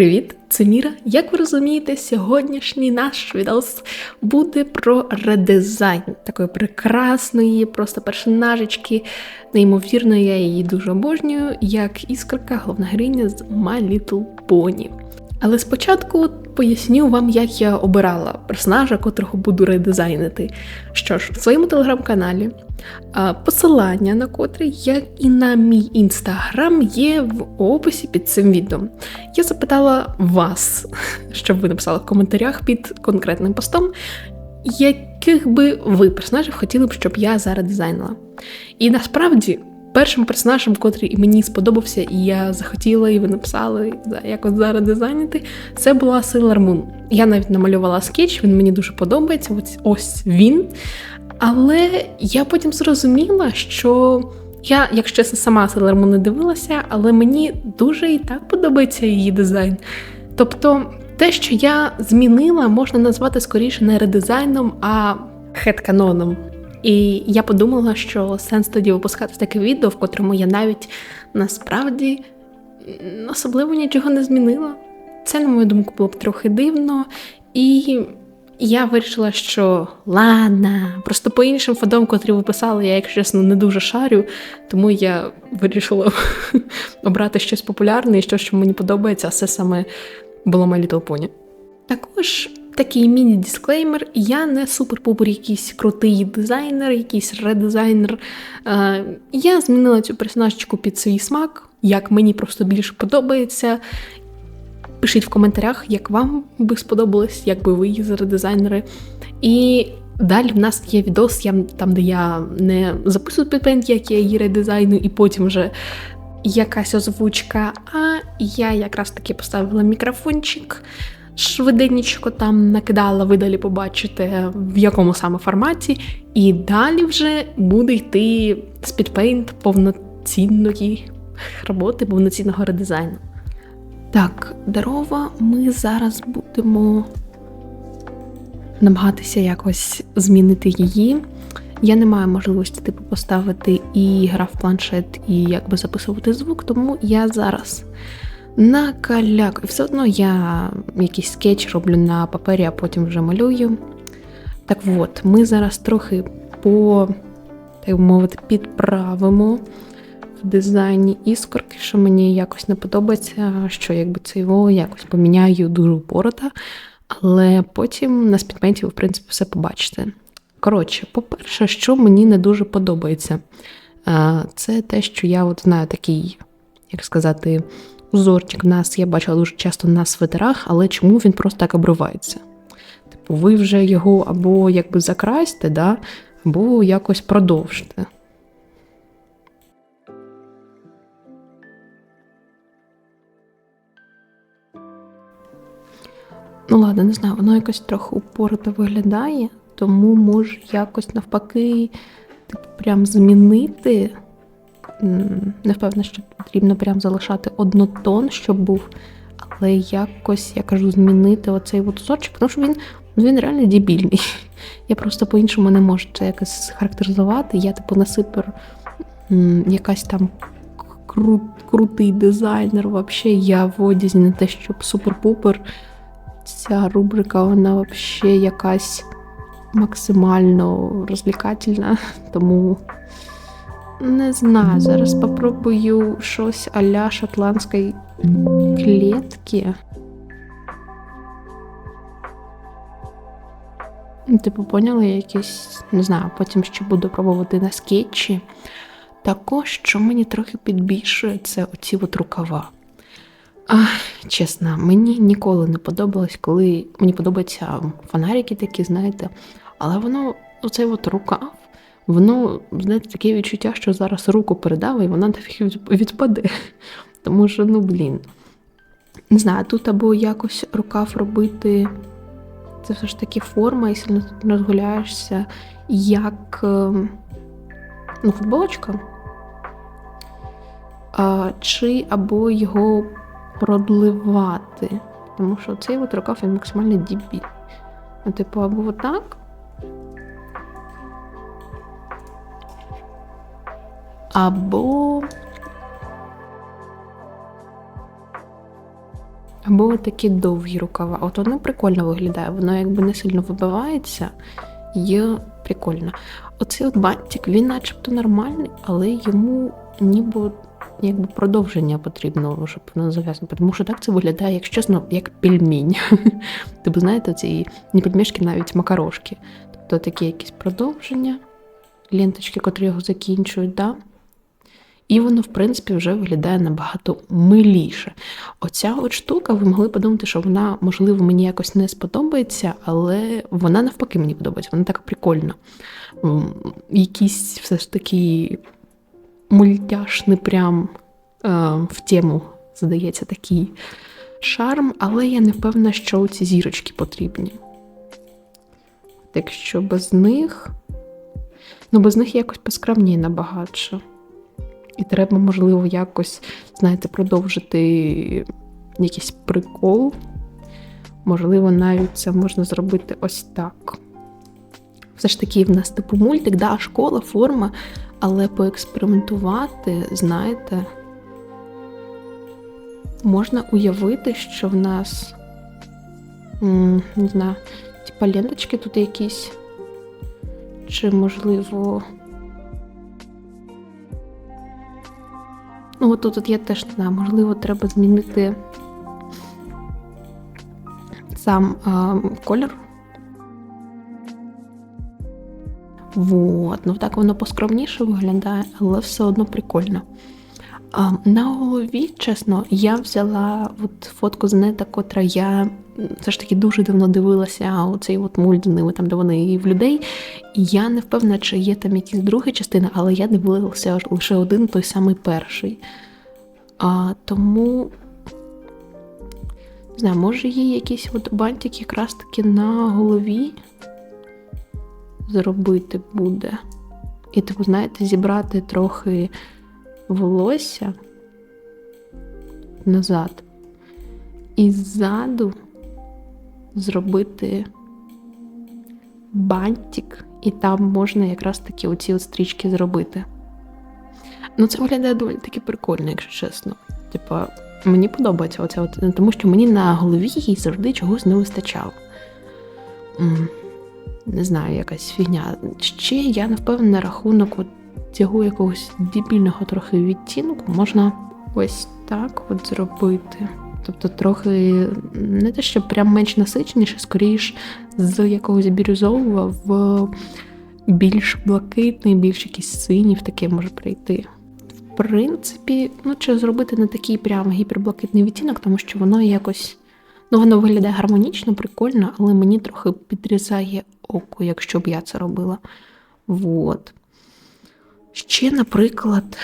Привіт, це Міра. Як ви розумієте, сьогоднішній наш відос буде про редизайн такої прекрасної, просто персонажечки. Неймовірно, я її дуже обожнюю, як іскорка, головна героїня з My Little Pony. Але спочатку поясню вам, як я обирала персонажа, котрого буду редизайнити. Що ж, в своєму телеграм-каналі посилання на котрий, як і на мій інстаграм, є в описі під цим відео. Я запитала вас, щоб ви написали в коментарях під конкретним постом, яких би ви персонажів хотіли б, щоб я зараз дизайнила. І насправді Першим персонажем, котрий мені сподобався, і я захотіла, і ви написали якось зараз дизайнити, це була Sailor Moon. Я навіть намалювала скетч, він мені дуже подобається. Ось ось він. Але я потім зрозуміла, що я, якщо чесно, сама Sailor Moon не дивилася, але мені дуже і так подобається її дизайн. Тобто, те, що я змінила, можна назвати скоріше не редизайном, а хетканоном. І я подумала, що сенс тоді випускати таке відео, в котрому я навіть насправді особливо нічого не змінила. Це, на мою думку, було б трохи дивно. І я вирішила, що ладно, просто по іншим фадом, котрі ви писали, я, якщо чесно, не дуже шарю, тому я вирішила обрати щось популярне і щось, що мені подобається, а це саме було My Little Pony. Також такий міні-дисклеймер. Я не супер-пупер якийсь крутий дизайнер, якийсь редизайнер. Е, я змінила цю персонажечку під свій смак, як мені просто більше подобається. Пишіть в коментарях, як вам би сподобалось, як би ви її редизайнери. І далі в нас є відос, там, де я не записую підпент, як я її редизайну, і потім вже якась озвучка. А я якраз таки поставила мікрофончик швиденько там накидала, ви далі побачите, в якому саме форматі. І далі вже буде йти спідпейнт повноцінної роботи, повноцінного редизайну. Так, дарова, ми зараз будемо намагатися якось змінити її. Я не маю можливості типу поставити і гра в планшет, і якби записувати звук, тому я зараз на каляк. Все одно я якийсь скетч роблю на папері, а потім вже малюю. Так от, ми зараз трохи по, так мовити, підправимо в дизайні іскорки, що мені якось не подобається, що якби це його якось поміняю дуже упорота. Але потім на спідменті в принципі, все побачите. Коротше, по-перше, що мені не дуже подобається, це те, що я от знаю такий, як сказати, узорчик в нас я бачила дуже часто на свитерах, але чому він просто так обривається? Типу, ви вже його або якби закрасьте, да, або якось продовжте. Ну, ладно, не знаю, воно якось трохи упорото виглядає, тому може якось навпаки, типу, прям змінити не впевнена, що потрібно прям залишати однотон, щоб був. Але якось, я кажу, змінити оцей от сорчик, тому що він ну, він реально дебільний. Я просто по-іншому не можу це якось характеризувати. Я, типу, на супер якась там кру, крутий дизайнер. Взагалі, я в одязі не те, щоб супер-пупер. Ця рубрика, вона взагалі якась максимально розвлікательна, тому. Не знаю, зараз попробую щось а-ля шотландської клітки. Типу, поняли якісь, не знаю, потім ще буду пробувати на скетчі. Також, що мені трохи підбільшує, це оці от рукава. Ах, Чесно, мені ніколи не подобалось, коли мені подобаються фонарики такі, знаєте, але воно, оцей от рукав, воно, знаєте, таке відчуття, що зараз руку передав, і вона нафіг відпаде. Тому що, ну, блін. Не знаю, тут або якось рукав робити. Це все ж таки форма, і сильно розгуляєшся, як ем, ну, футболочка. А, Чи або його продливати. Тому що цей от рукав він максимально дібі. Ну, типу, або отак, або Або такі довгі рукава. От воно прикольно виглядає, воно якби не сильно вибивається, є прикольно. Оцей от бантик, він начебто нормальний, але йому ніби якби продовження потрібно, щоб воно зав'язано. Тому що так це виглядає, якщо чесно, як пельмінь. Тобто, знаєте, ці не пельмешки, навіть макарошки. Тобто такі якісь продовження, ленточки, котрі його закінчують, да? І воно, в принципі, вже виглядає набагато миліше. Оця от штука, ви могли подумати, що вона, можливо, мені якось не сподобається, але вона навпаки мені подобається. Вона така прикольна. М, Якийсь все ж таки мультяшний прям е, в тему, здається, такий шарм, але я не впевнена, що ці зірочки потрібні. Так що без них. Ну, без них якось поскромніє набагатше. І треба, можливо, якось, знаєте, продовжити якийсь прикол. Можливо, навіть це можна зробити ось так. Все ж таки, в нас типу мультик, да, школа, форма, але поекспериментувати, знаєте, можна уявити, що в нас, не знаю, типа ленточки тут якісь, чи, можливо. Ну, от тут я теж не знаю, можливо, треба змінити сам е, колір. Вот, ну так воно поскромніше виглядає, але все одно прикольно. А, на голові, чесно, я взяла от фотку з нета, котра я все ж таки дуже давно дивилася оцей от мульт ними, там, де вони і в людей. Я не впевнена, чи є там якісь другі частини, але я дивилася лише один той самий перший. А, тому, не знаю, може є якийсь от бантик якраз таки на голові зробити буде. І, типу, знаєте, зібрати трохи волосся назад. І ззаду зробити бантик, і там можна якраз таки оці от стрічки зробити. Ну, це виглядає доволі таки прикольно, якщо чесно. Типа, мені подобається оце, от, тому що мені на голові їй завжди чогось не вистачало. Не знаю, якась фігня. Ще я не впевнена на рахунок от цього якогось дебільного трохи відтінку можна ось так от зробити. Тобто трохи не те, що прям менш насиченіше, скоріш з якогось бірюзового в більш блакитний, більш якийсь синій, таке може прийти. В принципі, ну чи зробити не такий прям гіперблакитний відтінок, тому що воно якось. Ну, воно виглядає гармонічно, прикольно, але мені трохи підрізає око, якщо б я це робила. Вот. Ще, наприклад,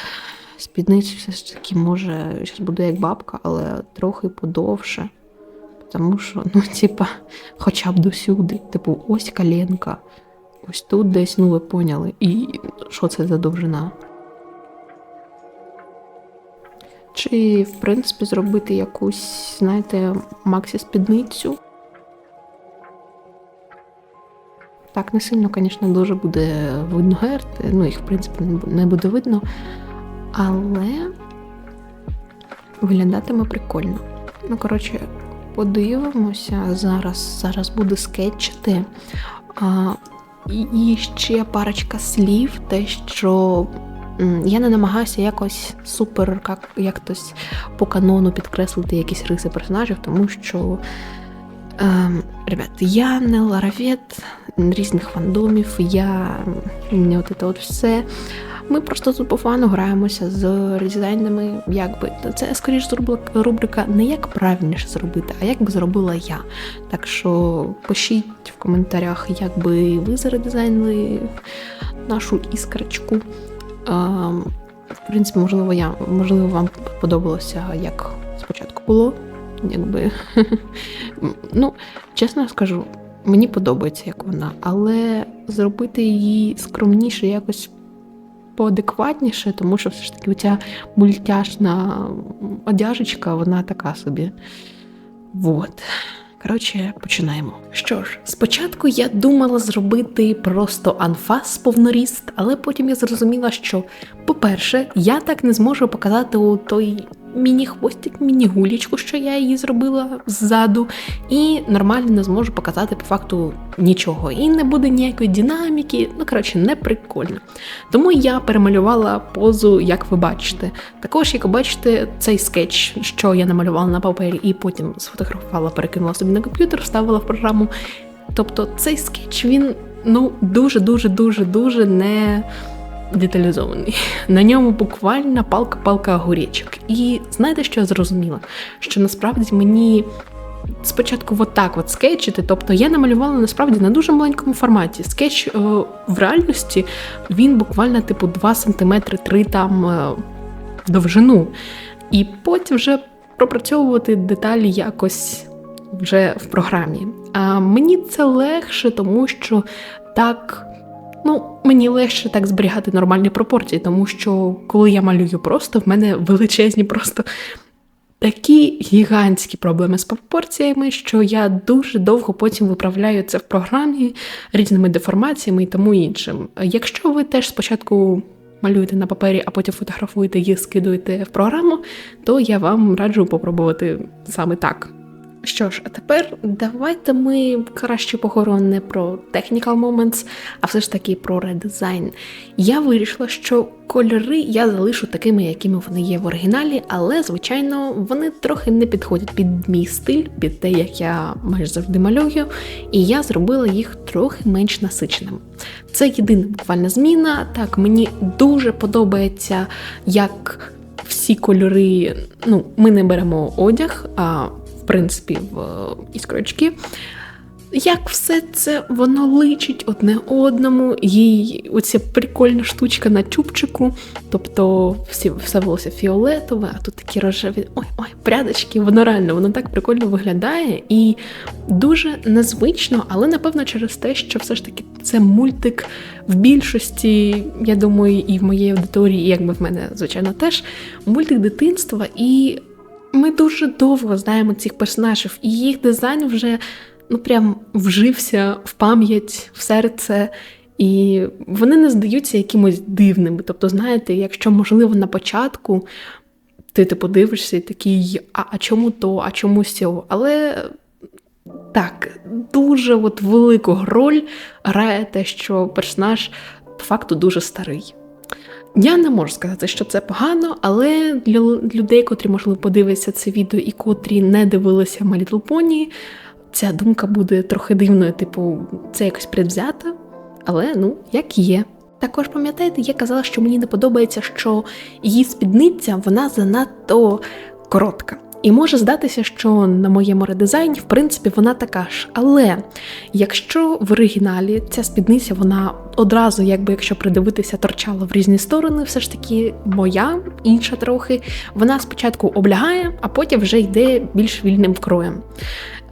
спідницю все ж таки може, зараз буду як бабка, але трохи подовше. Тому що, ну, типа, хоча б досюди. Типу, ось коленка, ось тут десь, ну ви поняли. І що це за довжина? Чи, в принципі, зробити якусь, знаєте, максі-спідницю. Так, не сильно, звісно, дуже буде видно герти, ну їх, в принципі, не буде видно. Але виглядатиме прикольно. Ну, коротше, подивимося. Зараз, зараз буду скетчити. А, і, ще парочка слів, те, що я не намагаюся якось супер, як, як хтось по канону підкреслити якісь риси персонажів, тому що. Ем, ребят, я не ларовет різних фандомів, я не от це от все. Ми просто тут по фану граємося з редизайнами, якби це скоріш рубрика, не як правильніше зробити, а як би зробила я. Так що пишіть в коментарях, як би ви заредизайнили нашу іскрочку. В принципі, можливо, я можливо, вам подобалося, як спочатку було. Якби ну, чесно скажу, мені подобається, як вона, але зробити її скромніше, якось поадекватніше, тому що все ж таки ця мультяшна одяжечка, вона така собі. Вот. Коротше, починаємо. Що ж, спочатку я думала зробити просто анфас повноріст, але потім я зрозуміла, що, по-перше, я так не зможу показати у той міні-хвостик, міні-гулічку, що я її зробила ззаду, і нормально не зможу показати по факту нічого. І не буде ніякої динаміки, ну коротше, не прикольно. Тому я перемалювала позу, як ви бачите. Також, як ви бачите, цей скетч, що я намалювала на папері, і потім сфотографувала, перекинула собі на комп'ютер, вставила в програму. Тобто цей скетч він ну дуже дуже дуже дуже не деталізований. На ньому буквально палка-палка огуречок. І знаєте, що я зрозуміла? Що насправді мені. Спочатку от так от скетчити, тобто я намалювала насправді на дуже маленькому форматі. Скетч е, в реальності він буквально типу 2 см 3 там е, довжину. І потім вже пропрацьовувати деталі якось вже в програмі. А мені це легше, тому що так. Ну, мені легше так зберігати нормальні пропорції, тому що коли я малюю просто, в мене величезні просто такі гігантські проблеми з пропорціями, що я дуже довго потім виправляю це в програмі різними деформаціями і тому іншим. Якщо ви теж спочатку малюєте на папері, а потім фотографуєте і скидуєте в програму, то я вам раджу попробувати саме так. Що ж, а тепер давайте ми краще поговоримо не про technical moments, а все ж таки про редизайн. Я вирішила, що кольори я залишу такими, якими вони є в оригіналі, але, звичайно, вони трохи не підходять під мій стиль, під те, як я майже завжди малюю, і я зробила їх трохи менш насиченими. Це єдина буквальна зміна. Так, мені дуже подобається, як всі кольори. Ну, ми не беремо одяг. а принципі, в іскрочки. Як все це воно личить одне одному, їй оця прикольна штучка на чубчику, тобто всі, все волосся фіолетове, а тут такі рожеві ой-ой, прядочки, воно реально воно так прикольно виглядає і дуже незвично, але напевно через те, що все ж таки це мультик в більшості, я думаю, і в моїй аудиторії, і якби в мене, звичайно, теж мультик дитинства. і ми дуже довго знаємо цих персонажів, і їх дизайн вже ну прям вжився в пам'ять, в серце. І вони не здаються якимось дивними. Тобто, знаєте, якщо, можливо, на початку ти типу дивишся і такий, а а чому то, а чому сього? Але так, дуже от велику роль грає те, що персонаж по факту дуже старий. Я не можу сказати, що це погано, але для людей, котрі, можливо, подивляться це відео і котрі не дивилися My Little Pony, ця думка буде трохи дивною, типу, це якось предвзята, але ну, як є. Також пам'ятаєте, я казала, що мені не подобається, що її спідниця вона занадто коротка. І може здатися, що на моєму редизайні, в принципі, вона така ж. Але якщо в оригіналі ця спідниця, вона одразу, якби якщо придивитися, торчала в різні сторони, все ж таки моя, інша трохи, вона спочатку облягає, а потім вже йде більш вільним кроєм.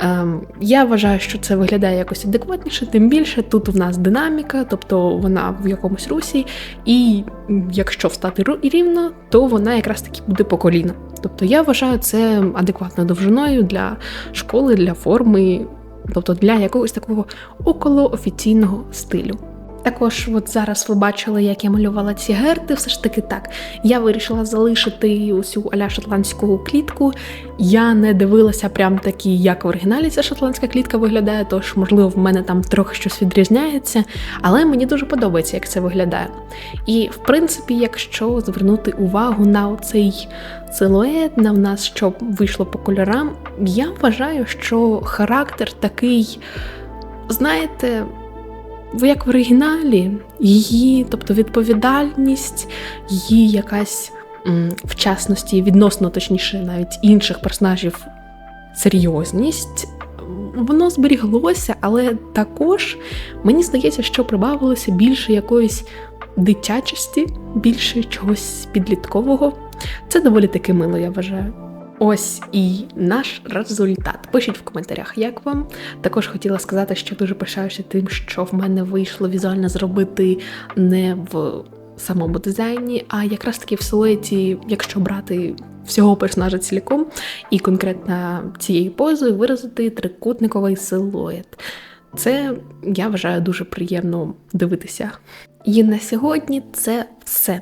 Ем, Я вважаю, що це виглядає якось адекватніше, тим більше тут в нас динаміка, тобто вона в якомусь русі, і якщо встати рівно, то вона якраз таки буде по коліна. Тобто я вважаю це адекватною довжиною для школи, для форми, тобто для якогось такого околоофіційного стилю. Також, от зараз ви бачили, як я малювала ці герти. Все ж таки так. Я вирішила залишити усю аля шотландську клітку. Я не дивилася прям такі, як в оригіналі ця шотландська клітка виглядає, тож, можливо, в мене там трохи щось відрізняється, але мені дуже подобається, як це виглядає. І, в принципі, якщо звернути увагу на цей силует, на в нас, що вийшло по кольорам, я вважаю, що характер такий, знаєте як в оригіналі, її, тобто відповідальність, її якась в частності, відносно точніше, навіть інших персонажів серйозність. Воно зберіглося, але також мені здається, що прибавилося більше якоїсь дитячості, більше чогось підліткового. Це доволі таки мило, я вважаю. Ось і наш результат. Пишіть в коментарях, як вам. Також хотіла сказати, що дуже пишаюся тим, що в мене вийшло візуально зробити не в самому дизайні, а якраз таки в силуеті, якщо брати всього персонажа ціліком, і конкретно цією позою виразити трикутниковий силует. Це я вважаю дуже приємно дивитися. І на сьогодні це все.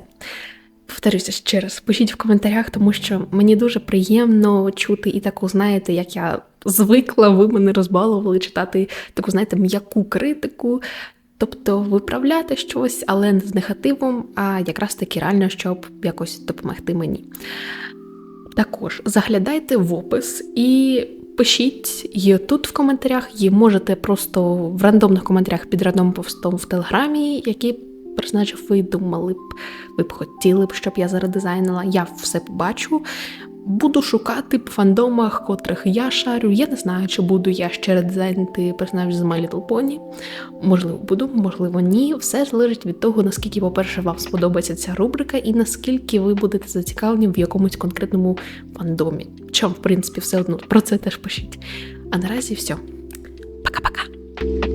Повторюся ще раз, пишіть в коментарях, тому що мені дуже приємно чути і таку, знаєте, як я звикла, ви мене розбалували читати таку, знаєте, м'яку критику. Тобто виправляти щось, але не з негативом, а якраз таки реально, щоб якось допомогти мені. Також заглядайте в опис і пишіть її тут в коментарях, і можете просто в рандомних коментарях під рандомним постом в телеграмі, які персонажів ви думали б, ви б хотіли б, щоб я заредизайнила. Я все побачу. Буду шукати в фандомах, котрих я шарю. Я не знаю, чи буду я ще редизайнити персонаж з My Little Pony. Можливо, буду, можливо, ні. Все залежить від того, наскільки, по-перше, вам сподобається ця рубрика, і наскільки ви будете зацікавлені в якомусь конкретному фандомі. Чому, в принципі, все одно про це теж пишіть. А наразі все. Пока-пока.